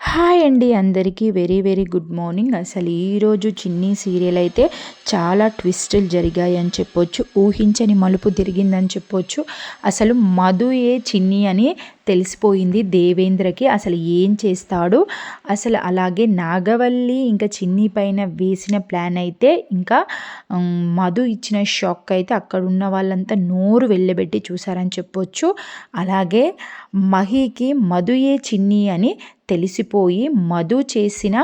Hi అండి అందరికీ very very good morning. అసలు ఈరోజు చిన్ని సీరియల్ అయితే చాలా ట్విస్టులు జరిగాయి అని చెప్పొచ్చు ఊహించని మలుపు తిరిగిందని చెప్పొచ్చు. అసలు మధుయే చిన్ని అని తెలిసిపోయింది దేవేంద్రకి. అసలు ఏం చేస్తాడు? అసలు అలాగే నాగవల్లి ఇంకా చిన్ని పైన వేసిన ప్లాన్ అయితే ఇంకా మధు ఇచ్చిన షాక్ అయితే అక్కడ ఉన్న వాళ్ళంతా నోరు వెళ్ళబెట్టి చూసారని చెప్పొచ్చు. అలాగే మహికి మధుయే చిన్ని అని తెలిసిపోయి మధు చేసిన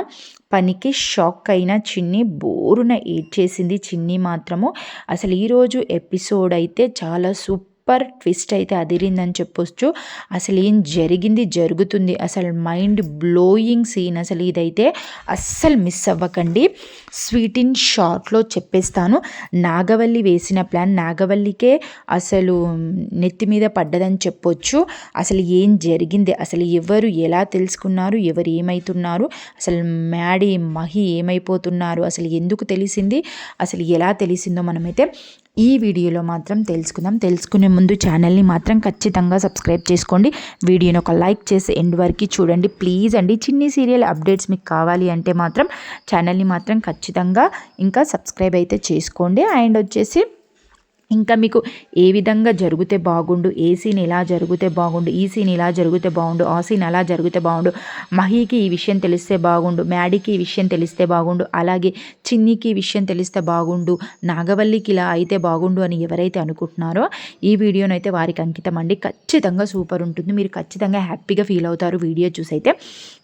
పనికి షాక్ అయిన చిన్ని బోరున ఏడ్చేసింది. చిన్ని మాత్రము అసలు ఈరోజు ఎపిసోడ్ అయితే చాలా సూపర్ సూపర్ ట్విస్ట్ అయితే అదిరిందని చెప్పొచ్చు. అసలు ఏం జరిగింది జరుగుతుంది అసలు మైండ్ బ్లోయింగ్ సీన్ అసలు ఇదైతే అస్సలు మిస్ అవ్వకండి. స్వీట్ ఇన్ షార్ట్లో చెప్పేస్తాను. నాగవల్లి వేసిన ప్లాన్ నాగవల్లికే అసలు నెత్తి మీద పడ్డదని చెప్పొచ్చు. అసలు ఏం జరిగింది అసలు ఎవరు ఎలా తెలుసుకున్నారు ఎవరు ఏమవుతున్నారు అసలు మ్యాడీ మహి ఏమైపోతున్నారు అసలు ఎందుకు తెలిసింది అసలు ఎలా తెలిసిందో మనమైతే ఈ వీడియోలో మాత్రం తెలుసుకుందాం. తెలుసుకునే ముందు ఛానల్ని మాత్రం ఖచ్చితంగా సబ్స్క్రైబ్ చేసుకోండి. వీడియోని ఒక లైక్ చేసి ఎండ్ వరకు చూడండి. ప్లీజ్ అండి చిన్ని సీరియల్ అప్డేట్స్ మీకు కావాలి అంటే మాత్రం ఛానల్ని మాత్రం ఖచ్చితంగా ఇంకా సబ్స్క్రైబ్ అయితే చేసుకోండి. అండ్ వచ్చేసి ఇంకా మీకు ఏ విధంగా జరిగితే బాగుండు ఏ సీన్ ఇలా జరిగితే బాగుండు ఈ సీన్ ఇలా జరిగితే బాగుండు ఆ సీన్ అలా జరిగితే బాగుండు మహీకి ఈ విషయం తెలిస్తే బాగుండు మ్యాడీకి ఈ విషయం తెలిస్తే బాగుండు అలాగే చిన్నికి ఈ విషయం తెలిస్తే బాగుండు నాగవల్లికి ఇలా అయితే బాగుండు అని ఎవరైతే అనుకుంటున్నారో ఈ వీడియోనైతే అయితే వారికి అంకితం అండి. ఖచ్చితంగా సూపర్ ఉంటుంది. మీరు ఖచ్చితంగా హ్యాపీగా ఫీల్ అవుతారు వీడియో చూసి అయితే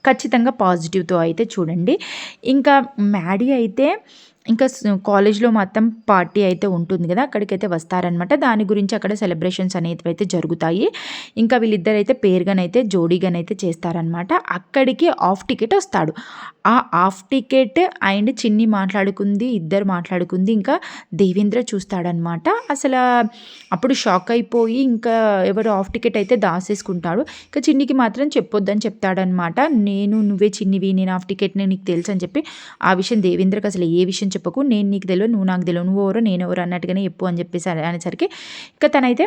ఖచ్చితంగా పాజిటివ్తో అయితే చూడండి. ఇంకా మ్యాడీ అయితే ఇంకా కాలేజ్లో మొత్తం పార్టీ అయితే ఉంటుంది కదా అక్కడికైతే వస్తారనమాట దాని గురించి అక్కడ సెలబ్రేషన్స్ అనేవి అయితే జరుగుతాయి. ఇంకా వీళ్ళిద్దరైతే పేరుగానైతే జోడీగానైతే చేస్తారనమాట అక్కడికి ఆఫ్ టికెట్ వస్తాడు. ఆ ఆఫ్ టికెట్ అండ్ చిన్ని మాట్లాడుకుంది ఇద్దరు మాట్లాడుకుంది ఇంకా దేవేంద్ర చూస్తాడనమాట అసలు అప్పుడు షాక్ అయిపోయి ఇంకా ఎవరు ఆఫ్ టికెట్ అయితే దాసేసుకుంటాడు. ఇంకా చిన్నికి మాత్రం చెప్పొద్దని చెప్తాడనమాట నేను నువ్వే చిన్నివి నేను ఆఫ్ టికెట్ని నీకు తెలుసు అని చెప్పి ఆ విషయం దేవేంద్రకి అసలు ఏ విషయం చెప్పకు నేను నీకు తెలియదు నువ్వు నాకు తెలియదు నువ్వు ఎవరో నేను ఎవరు అన్నట్టుగానే చెప్పు అని చెప్పేసి అనేసరికి ఇంకా తనైతే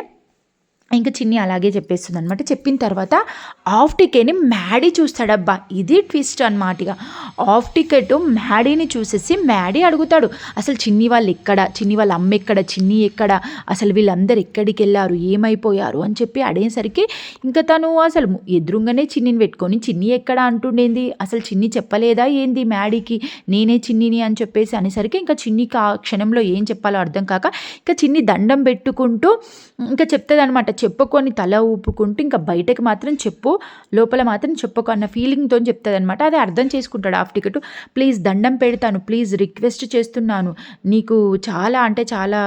ఇంకా చిన్ని అలాగే చెప్పేస్తుంది అనమాట చెప్పిన తర్వాత ఆఫ్ టికెట్ని మ్యాడీ చూస్తాడబ్బా. ఇది ట్విస్ట్ అనమాట ఇక. ఆఫ్ టికెట్ మ్యాడీని చూసేసి మ్యాడీ అడుగుతాడు. అసలు చిన్ని వాళ్ళు ఎక్కడ? చిన్ని వాళ్ళ అమ్మ ఎక్కడ? చిన్ని ఎక్కడ? అసలు వీళ్ళందరూ ఎక్కడికి వెళ్ళారు? ఏమైపోయారు? అని చెప్పి అడిగేసరికి ఇంకా తను అసలు ఎదురుగానే చిన్నిని పెట్టుకొని చిన్ని ఎక్కడ? అంటుండేంది. అసలు చిన్ని చెప్పలేదా ఏంది మ్యాడీకి? నేనే చిన్నిని అని చెప్పేసి అనేసరికి ఇంకా చిన్నికి ఆ క్షణంలో ఏం చెప్పాలో అర్థం కాక ఇంకా చిన్ని దండం పెట్టుకుంటూ ఇంకా చెప్తుంది అనమాట చెప్పుకొని తల ఊపుకుంటూ ఇంకా బయటకు మాత్రం చెప్పు లోపల మాత్రం చెప్పుకో అన్న ఫీలింగ్తో చెప్తుంది అనమాట అది అర్థం చేసుకుంటాడు హాఫ్ టికెట్. ప్లీజ్ దండం పెడతాను ప్లీజ్ రిక్వెస్ట్ చేస్తున్నాను. నీకు చాలా అంటే చాలా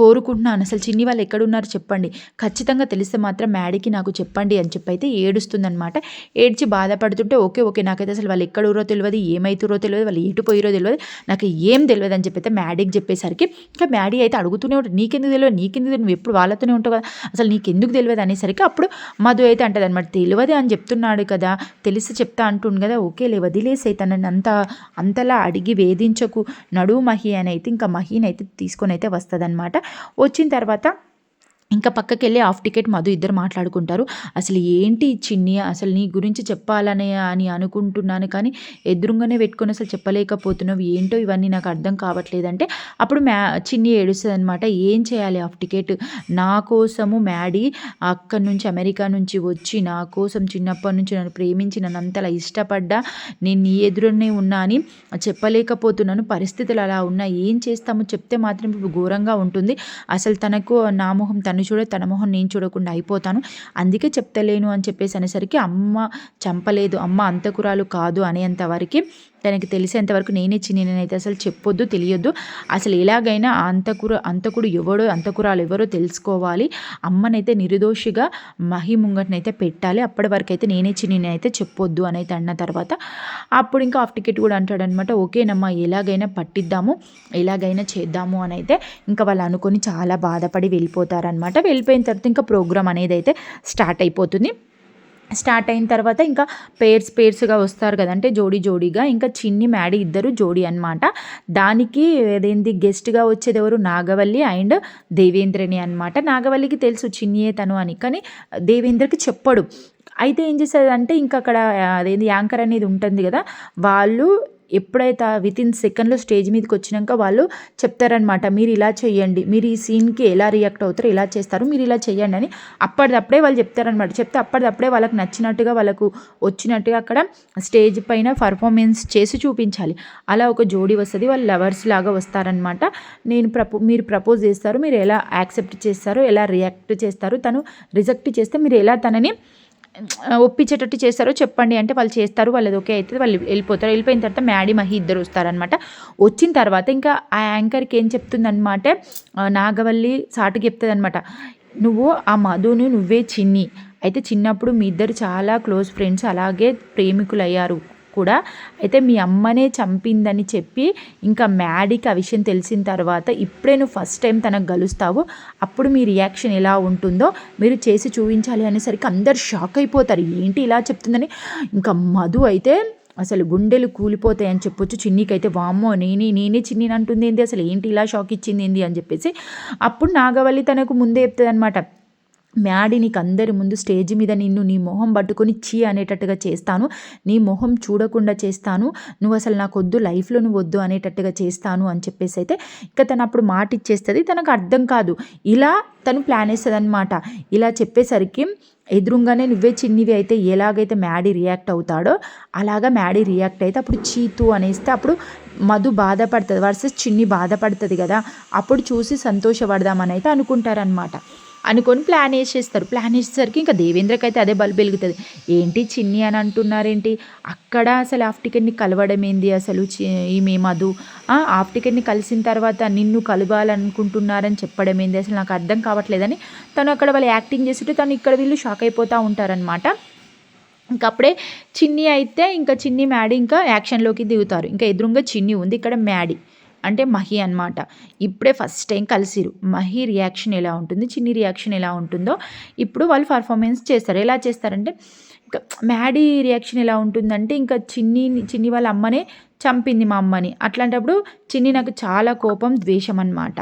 కోరుకుంటున్నాను. అసలు చిన్ని వాళ్ళు ఎక్కడున్నారు చెప్పండి. ఖచ్చితంగా తెలిస్తే మాత్రం మ్యాడీకి నాకు చెప్పండి అని చెప్పి అయితే ఏడుస్తుందనమాట ఏడ్చి బాధపడుతుంటే ఓకే ఓకే నాకైతే అసలు వాళ్ళు ఎక్కడూరో తెలియదు ఏమైతురో తెలియదు వాళ్ళు ఎటు పోయిరో తెలియదు నాకు ఏం తెలియదు అని చెప్పి అయితే మ్యాడీకి చెప్పేసరికి ఇంకా మ్యాడీ అయితే అడుగుతూనే ఉంటుంది నీకెందుకు తెలియదు నీకెందుకు నువ్వు ఎప్పుడు వాళ్ళతోనే ఉంటావు కదా అసలు నీకెందుకు తెలియదు అనేసరికి అప్పుడు మధు అయితే అంటది అనమాట తెలియదు అని చెప్తున్నాడు కదా తెలిసి చెప్తా అంటుండు కదా ఓకేలే వదిలేసే తనని అంత అంతలా అడిగి వేధించకు నడువు మహి అని అయితే ఇంకా మహిని అయితే తీసుకొని అయితే వస్తుంది వచ్చిన తర్వాత ఇంకా పక్కకి వెళ్ళి హాఫ్ టికెట్ మధు ఇద్దరు మాట్లాడుకుంటారు. అసలు ఏంటి చిన్ని? అసలు నీ గురించి చెప్పాలనే అని అనుకుంటున్నాను కానీ ఎదురుగానే పెట్టుకొని అసలు చెప్పలేకపోతున్నావు. ఏంటో ఇవన్నీ నాకు అర్థం కావట్లేదంటే అప్పుడు మ్యా చిన్ని ఏడుస్తుంది అనమాట ఏం చేయాలి హాఫ్ టికెట్? నా కోసము మ్యాడీ అక్కడి నుంచి అమెరికా నుంచి వచ్చి నా కోసం చిన్నప్పటి నుంచి నన్ను ప్రేమించి నన్ను అంతలా ఇష్టపడ్డా నేను నీ ఎదురునే ఉన్నా అని చెప్పలేకపోతున్నాను. పరిస్థితులు అలా ఉన్నా ఏం చేస్తామో చెప్తే మాత్రం ఘోరంగా ఉంటుంది. అసలు తనకు నా మొహం తను నన్ను చూడ తన మొహం నేను చూడకుండా అయిపోతాను. అందుకే చెప్తలేను అని చెప్పేసి అనేసరికి అమ్మ చంపలేదు. అమ్మ అంతకురాలు కాదు అనేంత వరకు తనకి తెలిసేంతవరకు నేనే నేనైతే అసలు చెప్పొద్దు తెలియొద్దు. అసలు ఎలాగైనా అంతకుర అంతకుడు ఎవడో అంతకురాలు ఎవరో తెలుసుకోవాలి. అమ్మనైతే నిర్దోషిగా మహి ముంగటనైతే పెట్టాలి. అప్పటి వరకు అయితే నేనే నేనైతే చెప్పొద్దు అనైతే అన్న తర్వాత అప్పుడు ఇంకా ఆఫ్ టికెట్ కూడా అంటాడనమాట. ఓకేనమ్మా ఎలాగైనా పట్టిద్దాము ఎలాగైనా చేద్దాము అని అయితే ఇంకా వాళ్ళు అనుకొని చాలా బాధపడి వెళ్ళిపోతారనమాట. వెళ్ళిపోయిన తర్వాత ఇంకా ప్రోగ్రామ్ అనేది అయితే స్టార్ట్ అయిపోతుంది. స్టార్ట్ అయిన తర్వాత ఇంకా పేర్స్ పేర్స్గా వస్తారు కదంటే జోడీ జోడీగా. ఇంకా చిన్ని మ్యాడీ ఇద్దరు జోడీ అనమాట దానికి ఏదేంది గెస్ట్గా వచ్చేది ఎవరు? నాగవల్లి అండ్ దేవేంద్రని అనమాట నాగవల్లికి తెలుసు చిన్నియే తను అని కానీ దేవేంద్రకి చెప్పడు. అయితే ఏం చేసేదంటే ఇంకా అక్కడ అదేంది యాంకర్ అనేది ఉంటుంది కదా వాళ్ళు ఎప్పుడైతే విత్ ఇన్ సెకండ్లో స్టేజ్ మీదకి వచ్చినాక వాళ్ళు చెప్తారనమాట మీరు ఇలా చేయండి మీరు ఈ సీన్కి ఎలా రియాక్ట్ అవుతారు ఇలా చేస్తారు మీరు ఇలా చేయండి అని. అప్పటిదప్పుడే వాళ్ళు చెప్తారనమాట చెప్తే అప్పటిదప్పుడే వాళ్ళకి నచ్చినట్టుగా వాళ్ళకు వచ్చినట్టుగా అక్కడ స్టేజ్ పైన పర్ఫార్మెన్స్ చేసి చూపించాలి. అలా ఒక జోడీ వస్తుంది వాళ్ళు లవర్స్ లాగా వస్తారనమాట నేను ప్రపో మీరు ప్రపోజ్ చేస్తారు మీరు ఎలా యాక్సెప్ట్ చేస్తారు ఎలా రియాక్ట్ చేస్తారు తను రిజెక్ట్ చేస్తే మీరు ఎలా తనని ఒప్పించేటట్టు చేస్తారో చెప్పండి. అంటే వాళ్ళు చేస్తారు వాళ్ళది ఓకే అవుతుంది వాళ్ళు వెళ్ళిపోతారు. వెళ్ళిపోయిన తర్వాత మ్యాడీ మహి ఇద్దరు వస్తారనమాట వచ్చిన తర్వాత ఇంకా ఆ యాంకర్కి ఏం చెప్తుందనమాట నాగవల్లి సాటుకి చెప్తుంది అనమాట నువ్వు ఆ మధును నువ్వే చిన్ని. అయితే చిన్నప్పుడు మీ ఇద్దరు చాలా క్లోజ్ ఫ్రెండ్స్ అలాగే ప్రేమికులు అయ్యారు కూడా. అయితే మీ అమ్మనే చంపిందని చెప్పి ఇంకా మ్యాడీకి ఆ విషయం తెలిసిన తర్వాత ఇప్పుడే నువ్వు ఫస్ట్ టైం తనకు గలుస్తావు. అప్పుడు మీ రియాక్షన్ ఎలా ఉంటుందో మీరు చేసి చూపించాలి అనేసరికి అందరు షాక్ అయిపోతారు. ఏంటి ఇలా చెప్తుందని? ఇంకా మధు అయితే అసలు గుండెలు కూలిపోతాయి అని చెప్పొచ్చు. చిన్నికైతే వామ్మో నేనే నేనే చిన్ని అంటుంది ఏంటి అసలు ఏంటి ఇలా షాక్ ఇచ్చింది ఏంటి అని చెప్పేసి అప్పుడు నాగవల్లి తనకు ముందే చెప్తుంది అనమాట మ్యాడీ నీకు అందరి ముందు స్టేజ్ మీద నిన్ను నీ మొహం పట్టుకొని చీ అనేటట్టుగా చేస్తాను. నీ మొహం చూడకుండా చేస్తాను. నువ్వు అసలు నాకు వద్దు లైఫ్లో నువ్వు వద్దు అనేటట్టుగా చేస్తాను అని చెప్పేసి అయితే ఇక తను అప్పుడు మాట ఇచ్చేస్తుంది తనకు అర్థం కాదు. ఇలా తను ప్లాన్ వేస్తుంది అనమాట ఇలా చెప్పేసరికి ఎదురుగానే నువ్వే చిన్నివి అయితే ఎలాగైతే మ్యాడీ రియాక్ట్ అవుతాడో అలాగా మ్యాడీ రియాక్ట్ అయితే అప్పుడు చీతు అనేస్తే అప్పుడు మధు బాధపడుతుంది. వర్సెస్ చిన్ని బాధపడుతుంది కదా. అప్పుడు చూసి సంతోషపడదామని అయితే అనుకుంటారనమాట అనుకొని ప్లాన్ వేసేస్తారు. ప్లాన్ వేసేసరికి ఇంకా దేవేంద్రకి అయితే అదే బల్బు వెలుగుతుంది. ఏంటి చిన్ని అని అంటున్నారేంటి? అక్కడ అసలు హాఫ్ టికెట్ని కలవడం ఏంది అసలు ఈమె మధు? హాఫ్ టికెట్ని కలిసిన తర్వాత నిన్ను కలవాలనుకుంటున్నారని చెప్పడం ఏంది? అసలు నాకు అర్థం కావట్లేదని తను అక్కడ వాళ్ళు యాక్టింగ్ చేస్తుంటే తను ఇక్కడ వీళ్ళు షాక్ అయిపోతూ ఉంటారనమాట ఇంకా అప్పుడే చిన్ని అయితే ఇంకా చిన్ని మ్యాడీ ఇంకా యాక్షన్లోకి దిగుతారు. ఇంకా ఎదురుగా చిన్ని ఉంది. ఇక్కడ మ్యాడీ. అంటే మహి అనమాట ఇప్పుడే ఫస్ట్ టైం కలిసిరు మహి రియాక్షన్ ఎలా ఉంటుంది? చిన్ని రియాక్షన్ ఎలా ఉంటుందో ఇప్పుడు వాళ్ళు పర్ఫార్మెన్స్ చేస్తారు. ఎలా చేస్తారంటే ఇంకా మ్యాడీ రియాక్షన్ ఎలా ఉంటుందంటే ఇంకా చిన్ని చిన్ని వాళ్ళ అమ్మనే చంపింది మా అమ్మని. అట్లాంటప్పుడు చిన్ని నాకు చాలా కోపం ద్వేషం అనమాట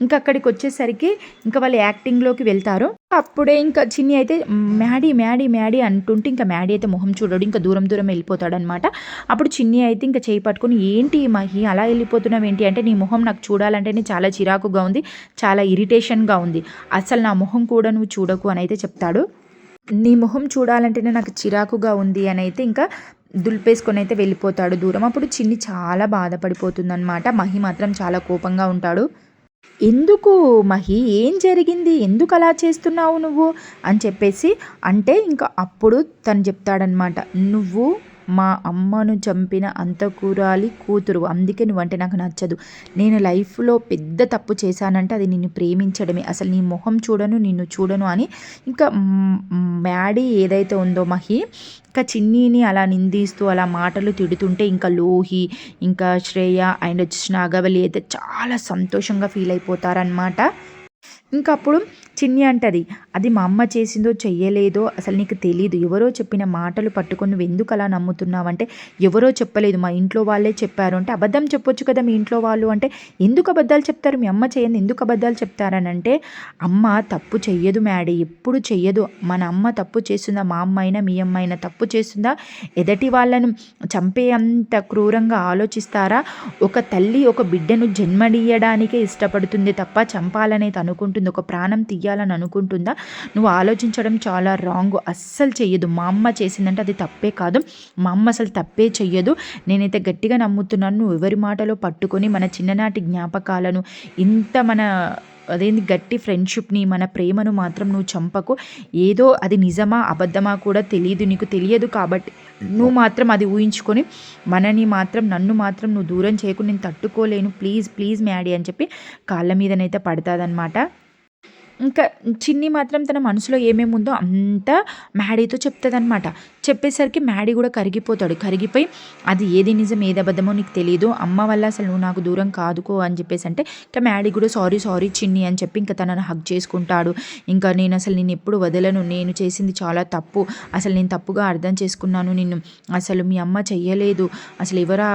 ఇంకా అక్కడికి వచ్చేసరికి ఇంకా వాళ్ళు యాక్టింగ్లోకి వెళ్తారు. అప్పుడే ఇంకా చిన్ని అయితే మ్యాడీ మ్యాడీ మ్యాడీ అంటుంటే ఇంకా మ్యాడీ అయితే మొహం చూడడు ఇంకా దూరం దూరం వెళ్ళిపోతాడు అనమాట అప్పుడు చిన్ని అయితే ఇంకా చేయి పట్టుకుని ఏంటి మహి అలా వెళ్ళిపోతున్నావు ఏంటి? అంటే నీ మొహం నాకు చూడాలంటేనే చాలా చిరాకుగా ఉంది చాలా ఇరిటేషన్గా ఉంది. అసలు నా మొహం కూడా నువ్వు చూడకు అని అయితే చెప్తాడు. నీ మొహం చూడాలంటేనే నాకు చిరాకుగా ఉంది అని అయితే ఇంకా దులిపేసుకొని అయితే వెళ్ళిపోతాడు దూరం. అప్పుడు చిన్ని చాలా బాధపడిపోతుందన్నమాట మహి మాత్రం చాలా కోపంగా ఉంటాడు. ఎందుకు మహి? ఏం జరిగింది? ఎందుకు అలా చేస్తున్నావు నువ్వు? అని చెప్పేసి అంటే ఇంకా అప్పుడు తను చెప్తాడనమాట నువ్వు మా అమ్మను చంపిన అంతకురాలి కూతురు. అందుకే నువ్వంటే నాకు నచ్చదు. నేను లైఫ్లో పెద్ద తప్పు చేశానంటే అది నిన్ను ప్రేమించడమే. అసలు నీ మొహం చూడను నిన్ను చూడను అని ఇంకా మ్యాడీ ఏదైతే ఉందో మహి ఇంకా చిన్నీని అలా నిందిస్తూ అలా మాటలు తిడుతుంటే ఇంకా లోహి ఇంకా శ్రేయ అండ్ వచ్చి నాగవల్లి అయితే చాలా సంతోషంగా ఫీల్ అయిపోతారనమాట ఇంకా అప్పుడు చిన్ని అంటది అది మా అమ్మ చేసిందో చెయ్యలేదో అసలు నీకు తెలియదు ఎవరో చెప్పిన మాటలు పట్టుకొని నువ్వు ఎందుకు అలా నమ్ముతున్నావంటే ఎవరో చెప్పలేదు. మా ఇంట్లో వాళ్ళే చెప్పారు. అంటే అబద్ధం చెప్పొచ్చు కదా మీ ఇంట్లో వాళ్ళు? అంటే ఎందుకు అబద్ధాలు చెప్తారు? మీ అమ్మ చేయండి ఎందుకు అబద్ధాలు చెప్తారని? అంటే అమ్మ తప్పు చెయ్యదు మ్యాడీ. ఎప్పుడు చెయ్యదు. మన అమ్మ తప్పు చేస్తుందా? మా అమ్మ అయినా మీ అమ్మ అయినా తప్పు చేస్తుందా? ఎదటి వాళ్ళను చంపే అంత క్రూరంగా ఆలోచిస్తారా? ఒక తల్లి ఒక బిడ్డను జన్మనీయడానికే ఇష్టపడుతుంది తప్ప చంపాలనేది అనుకుంటుంది ఒక ప్రాణం తీయాలని అనుకుంటుందా? నువ్వు ఆలోచించడం చాలా రాంగ్ అస్సలు చెయ్యదు. మా అమ్మ చేసిందంటే అది తప్పే కాదు. మా అమ్మ అసలు తప్పే చెయ్యదు. నేనైతే గట్టిగా నమ్ముతున్నాను. నువ్వు ఎవరి మాటలో పట్టుకొని మన చిన్ననాటి జ్ఞాపకాలను ఇంత మన అదేంది గట్టి ఫ్రెండ్షిప్ని మన ప్రేమను మాత్రం నువ్వు చంపకు. ఏదో అది నిజమా అబద్ధమా కూడా తెలియదు. నీకు తెలియదు కాబట్టి నువ్వు మాత్రం అది ఊహించుకొని మనని మాత్రం నన్ను మాత్రం నువ్వు దూరం చేయకు. నేను తట్టుకోలేను. ప్లీజ్ ప్లీజ్ మ్యాడీ అని చెప్పి కాళ్ళ మీదనైతే పడుతుందన్నమాట. ఇంకా చిన్ని మాత్రం తన మనసులో ఏమేమి ఉందో అంతా మ్యాడీతో చెప్తుందనమాట చెప్పేసరికి మ్యాడీ కూడా కరిగిపోతాడు. కరిగిపోయి అది ఏది నిజం? ఏది అబద్ధమో నీకు తెలియదు అమ్మ వల్ల అసలు నువ్వు నాకు దూరం కాదుకో అని చెప్పేసి అంటే ఇంకా మ్యాడీ కూడా సారీ సారీ చిన్ని అని చెప్పి ఇంకా తనను హగ్ చేసుకుంటాడు. ఇంకా నేను అసలు నేను ఎప్పుడు వదలను. నేను చేసింది చాలా తప్పు. అసలు నేను తప్పుగా అర్థం చేసుకున్నాను. నిన్ను అసలు మీ అమ్మ చెయ్యలేదు. అసలు ఎవరా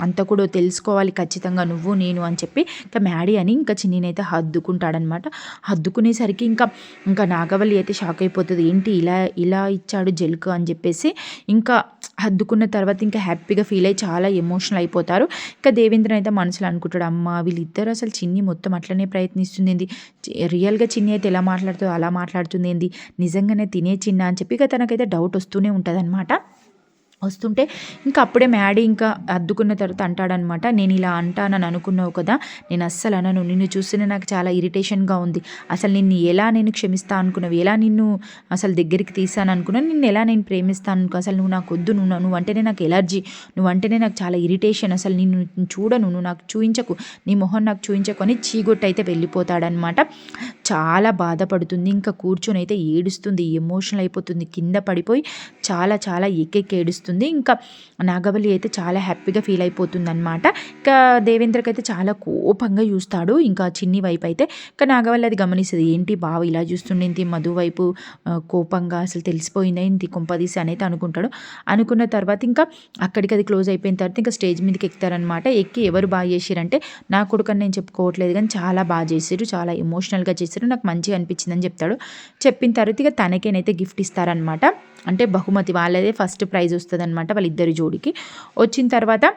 అంత కూడా తెలుసుకోవాలి ఖచ్చితంగా నువ్వు నేను అని చెప్పి ఇంకా మ్యాడీ అని ఇంకా చిన్నీనైతే హద్దుకుంటాడనమాట. హద్దుకునేసరికి ఇంకా ఇంకా నాగవల్లి అయితే షాక్ అయిపోతుంది. ఏంటి ఇలా ఇలా ఇచ్చాడు జెల్క్ అని అని చెప్పేసి ఇంకా హద్దుకున్న తర్వాత ఇంకా హ్యాపీగా ఫీల్ అయ్యి చాలా ఎమోషనల్ అయిపోతారు. ఇంకా దేవేంద్రన్ అయితే మనసులో అనుకుంటాడు అమ్మ వీళ్ళిద్దరు అసలు చిన్ని మొత్తం అట్లనే ప్రయత్నిస్తుంది ఏంది? రియల్గా చిన్ని అయితే ఎలా మాట్లాడుతుందో అలా మాట్లాడుతుంది ఏంది? నిజంగానే తినే చిన్న అని చెప్పి ఇక తనకైతే డౌట్ వస్తూనే ఉంటుంది వస్తుంటే ఇంకా అప్పుడే మ్యాడీ ఇంకా అద్దుకున్న తర్వాత అంటాడనమాట నేను ఇలా అంటానని అనుకున్నావు కదా నేను అస్సలు అనను నిన్ను చూస్తేనే నాకు చాలా ఇరిటేషన్గా ఉంది. అసలు నిన్ను ఎలా నేను క్షమిస్తా అనుకున్నావు ఎలా నిన్ను అసలు దగ్గరికి తీసాను అనుకున్నాను నిన్ను ఎలా నేను ప్రేమిస్తాను అనుకో అసలు నువ్వు నాకు వద్దు నువ్వు నువ్వు అంటేనే నాకు ఎలర్జీ నువ్వు అంటేనే నాకు చాలా ఇరిటేషన్ అసలు నిన్ను చూడను నువ్వు నాకు చూయించకు నీ మొహం నాకు చూయించకు అని చీగొట్టయితే వెళ్ళిపోతాడనమాట. చాలా బాధపడుతుంది. ఇంకా కూర్చొని అయితే ఏడుస్తుంది. ఎమోషనల్ అయిపోతుంది. కింద పడిపోయి చాలా చాలా ఎక్కెక్కి ఏడుస్తుంది ఇంకా నాగవల్లి అయితే చాలా హ్యాపీగా ఫీల్ అయిపోతుంది అనమాట ఇంకా దేవేంద్రకి అయితే చాలా కోపంగా చూస్తాడు. ఇంకా చిన్ని వైపు అయితే ఇంకా నాగవల్లి అది గమనిస్తుంది. ఏంటి బావ ఇలా చూస్తుండేంటి? మధు వైపు కోపంగా అసలు తెలిసిపోయిందా ఏంటి? కొంపదీసి అనేది అనుకుంటాడు. అనుకున్న తర్వాత ఇంకా అక్కడికి అది క్లోజ్ అయిపోయిన తర్వాత ఇంకా స్టేజ్ మీదకి ఎక్కుతారనమాట ఎక్కి ఎవరు బాగా చేసిరంటే నా కొడుకని నేను చెప్పుకోవట్లేదు కానీ చాలా బాగా చేసారు చాలా ఎమోషనల్గా చేశారు నాకు మంచిగా అనిపించిందని చెప్తాడు. చెప్పిన తర్వాత ఇక తనకేనైతే గిఫ్ట్ ఇస్తారనమాట అంటే బహుమతి వాళ్ళదే ఫస్ట్ ప్రైజ్ వస్తుంది అనమాట వాళ్ళిద్దరి జోడికి. వచ్చిన తర్వాత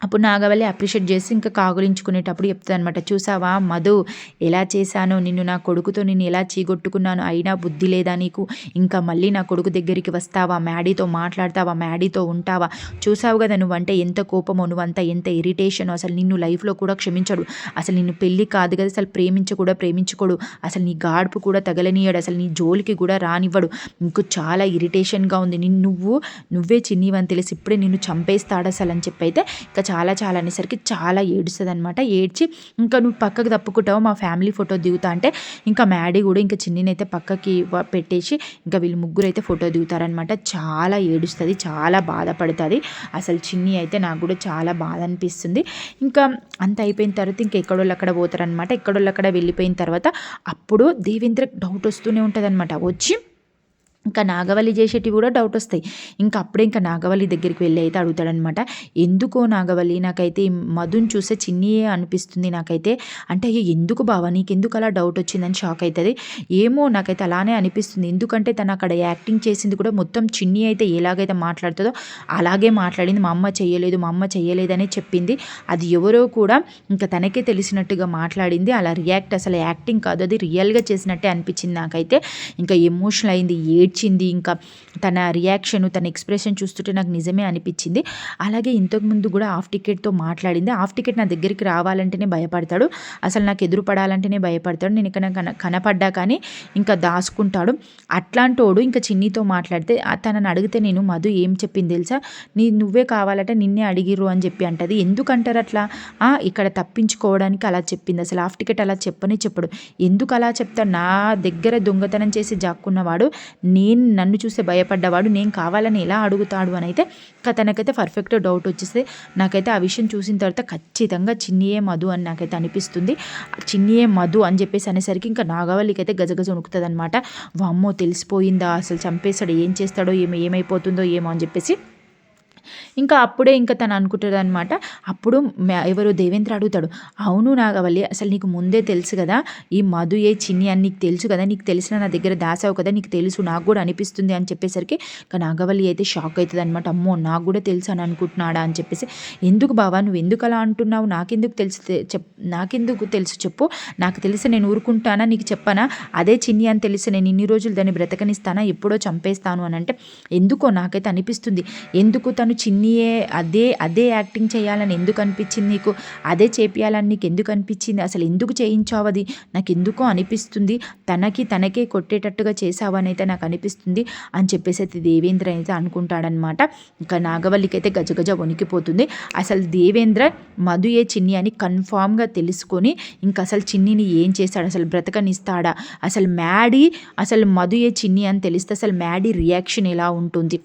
అప్పుడు నాగవల్లి అప్రిషియేట్ చేసి ఇంకా కాగులించుకునేటప్పుడు చెప్తుంది అనమాట చూసావా మధు ఎలా చేశాను నిన్ను నా కొడుకుతో నేను ఎలా చీగొట్టుకున్నాను అయినా బుద్ధి లేదా నీకు? ఇంకా మళ్ళీ నా కొడుకు దగ్గరికి వస్తావా? మ్యాడీతో మాట్లాడతావా? మ్యాడీతో ఉంటావా? చూసావు కదా నువ్వంటే ఎంత కోపమో నువ్వంతా ఎంత ఇరిటేషన్ అసలు నిన్ను లైఫ్లో కూడా క్షమించడు. అసలు నిన్ను పెళ్ళి కాదు కదా అసలు ప్రేమించ కూడా ప్రేమించుకోడు. అసలు నీ గాడుపు కూడా తగలనీయడు. అసలు నీ జోలికి కూడా రానివ్వడు. నీకు చాలా ఇరిటేషన్గా ఉంది. నిన్ను నువ్వు నువ్వే చిన్నివని తెలిసి ఇప్పుడే నిన్ను చంపేస్తాడు అసలు అని చెప్పి అయితే ఇంకా చాలా చాలా అనేసరికి చాలా ఏడుస్తుంది అనమాట ఏడ్చి ఇంకా నువ్వు పక్కకు తప్పుకుంటావు? మా ఫ్యామిలీ ఫోటో దిగుతా అంటే ఇంకా మ్యాడీ కూడా ఇంకా చిన్నినైతే పక్కకి పెట్టేసి ఇంకా వీళ్ళు ముగ్గురు అయితే ఫోటో దిగుతారనమాట చాలా ఏడుస్తుంది చాలా బాధపడుతుంది. అసలు చిన్ని అయితే నాకు కూడా చాలా బాధ అనిపిస్తుంది. ఇంకా అంత అయిపోయిన తర్వాత ఇంకా ఎక్కడోళ్ళు అక్కడ పోతారనమాట ఎక్కడోళ్ళు అక్కడ వెళ్ళిపోయిన తర్వాత అప్పుడు దేవేంద్ర డౌట్ వస్తూనే ఉంటుంది వచ్చి ఇంకా నాగవల్లి చేసేటివి కూడా డౌట్ వస్తాయి. ఇంకా అప్పుడే ఇంకా నాగవల్లి దగ్గరికి వెళ్ళి అయితే అడుగుతాడనమాట ఎందుకో నాగవల్లి నాకైతే మధుని చూస్తే చిన్నియే అనిపిస్తుంది నాకైతే. అంటే అయ్యో ఎందుకు బావా నీకు ఎందుకు అలా డౌట్ వచ్చిందని షాక్ అవుతుంది ఏమో నాకైతే అలానే అనిపిస్తుంది. ఎందుకంటే తను అక్కడ యాక్టింగ్ చేసింది కూడా మొత్తం చిన్ని అయితే ఎలాగైతే మాట్లాడుతుందో అలాగే మాట్లాడింది. మా అమ్మ చేయలేదు మా అమ్మ చేయలేదనే చెప్పింది. అది ఎవరో కూడా ఇంకా తనకే తెలిసినట్టుగా మాట్లాడింది. అలా రియాక్ట్ అసలు యాక్టింగ్ కాదు. అది రియల్గా చేసినట్టే అనిపించింది నాకైతే. ఇంకా ఎమోషనల్ అయింది. ఏ ఏడ్చింది ఇంకా తన రియాక్షన్ తన ఎక్స్ప్రెషన్ చూస్తుంటే నాకు నిజమే అనిపించింది. అలాగే ఇంతకుముందు కూడా హాఫ్ టికెట్తో మాట్లాడింది. హాఫ్ టికెట్ నా దగ్గరికి రావాలంటేనే భయపడతాడు. అసలు నాకు ఎదురు పడాలంటేనే భయపడతాడు. నేను ఇక్కడ కన కనపడ్డా కానీ ఇంకా దాచుకుంటాడు. అట్లాంటోడు ఇంకా చిన్నితో మాట్లాడితే తనని అడిగితే నేను మధు ఏం చెప్పింది తెలుసా? నీ నువ్వే కావాలంటే నిన్నే అడిగిర్రు అని చెప్పి అంటది. ఎందుకంటారు అట్లా? ఇక్కడ తప్పించుకోవడానికి అలా చెప్పింది. అసలు హాఫ్ టికెట్ అలా చెప్పనే చెప్పడు. ఎందుకు అలా చెప్తాడు? నా దగ్గర దొంగతనం చేసి జాక్కున్నవాడు నేను నన్ను చూస్తే భయపడ్డవాడు నేను కావాలని ఎలా అడుగుతాడు అని అయితే తనకైతే పర్ఫెక్ట్ డౌట్ వచ్చేస్తే నాకైతే ఆ విషయం చూసిన తర్వాత ఖచ్చితంగా చిన్నియే మధు అని నాకైతే అనిపిస్తుంది. చిన్నియే మధు అని చెప్పేసి అనేసరికి ఇంకా నాగవల్లికి అయితే గజగజ ఉణుకుతుంది అనమాట వామ్మో తెలిసిపోయిందా? అసలు చంపేస్తాడు ఏం చేస్తాడో ఏమో ఏమైపోతుందో ఏమో అని చెప్పేసి ఇంకా అప్పుడే ఇంకా తను అనుకుంటుంది అనమాట అప్పుడు ఎవరో దేవేంద్ర అడుగుతాడు అవును నాగవల్లి అసలు నీకు ముందే తెలుసు కదా ఈ మధు ఏ చిన్ని అని నీకు తెలుసు కదా నీకు తెలిసిన నా దగ్గర దాసావు కదా నీకు తెలుసు నాకు కూడా అనిపిస్తుంది అని చెప్పేసరికి ఇంకా నాగవల్లి అయితే షాక్ అవుతుంది అనమాట అమ్మో నాకు కూడా తెలుసు అని అనుకుంటున్నాడా అని చెప్పేసి ఎందుకు బావా నువ్వు ఎందుకు అలా అంటున్నావు? నాకెందుకు తెలుసు తె- చెప్ నాకెందుకు తెలుసు చెప్పు. నాకు తెలిసి నేను ఊరుకుంటానా నీకు చెప్పనా? అదే చిన్ని అని తెలిసి నేను ఇన్ని రోజులు దాన్ని బ్రతకనిస్తానా? ఎప్పుడో చంపేస్తాను అని అంటే ఎందుకో నాకైతే అనిపిస్తుంది. ఎందుకు తను చిన్నియే అదే అదే యాక్టింగ్ చేయాలని ఎందుకు అనిపించింది నీకు? అదే చేపియాలని నీకు ఎందుకు అనిపించింది? అసలు ఎందుకు చేయించావు అది? నాకు ఎందుకో అనిపిస్తుంది. తనకి తనకే కొట్టేటట్టుగా చేసావని అయితే నాకు అనిపిస్తుంది అని చెప్పేసి అయితే దేవేంద్ర అయితే అనుకుంటాడనమాట ఇంకా నాగవల్లికి అయితే గజగజ వణికిపోతుంది. అసలు దేవేంద్ర మధుయే చిన్ని అని కన్ఫామ్గా తెలుసుకొని ఇంకా అసలు చిన్నిని ఏం చేస్తాడు? అసలు బ్రతకనిస్తాడా? అసలు మ్యాడీ అసలు మధుయే చిన్ని అని తెలిస్తే అసలు మ్యాడీ రియాక్షన్ ఎలా ఉంటుంది?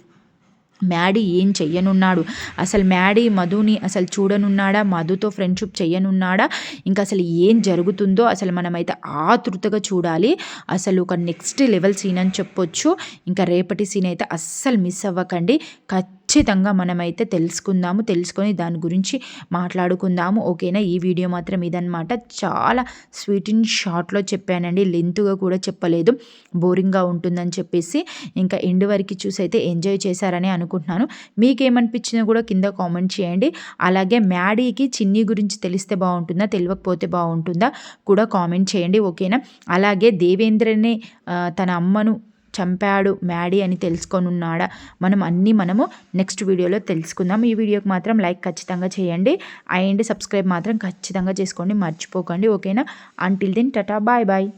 మ్యాడీ ఏం చెయ్యనున్నాడు? అసలు మ్యాడీ మధుని అసలు చూడనున్నాడా? మధుతో ఫ్రెండ్షిప్ చెయ్యనున్నాడా? ఇంకా అసలు ఏం జరుగుతుందో అసలు మనమైతే ఆతృతగా చూడాలి. అసలు ఒక నెక్స్ట్ లెవెల్ సీన్ అని చెప్పొచ్చు. ఇంకా రేపటి సీన్ అయితే అస్సలు మిస్ అవ్వకండి. ఖచ్చితంగా మనమైతే తెలుసుకుందాము తెలుసుకొని దాని గురించి మాట్లాడుకుందాము. ఓకేనా? ఈ వీడియో మాత్రం ఇదనమాట చాలా స్వీట్ ఇన్ షార్ట్లో చెప్పానండి. లెంత్గా కూడా చెప్పలేదు. బోరింగ్గా ఉంటుందని చెప్పేసి ఇంకా ఎండ్ వరకు చూసి అయితే ఎంజాయ్ చేశారని అనుకుంటున్నాను. అనుకుంటున్నాను. మీకేమనిపించినా కూడా కింద కామెంట్ చేయండి. అలాగే మ్యాడీకి చిన్ని గురించి తెలిస్తే బాగుంటుందా తెలియకపోతే బాగుంటుందా కూడా కామెంట్ చేయండి ఓకేనా? అలాగే దేవేంద్రనే తన అమ్మను చంపాడు మ్యాడీ అని తెలుసుకొని ఉన్నాడా మనం అన్నీ మనము నెక్స్ట్ వీడియోలో తెలుసుకుందాం. ఈ వీడియోకి మాత్రం లైక్ ఖచ్చితంగా చేయండి. అండ్ సబ్స్క్రైబ్ మాత్రం ఖచ్చితంగా చేసుకోండి. మర్చిపోకండి ఓకేనా? Until then tata bye bye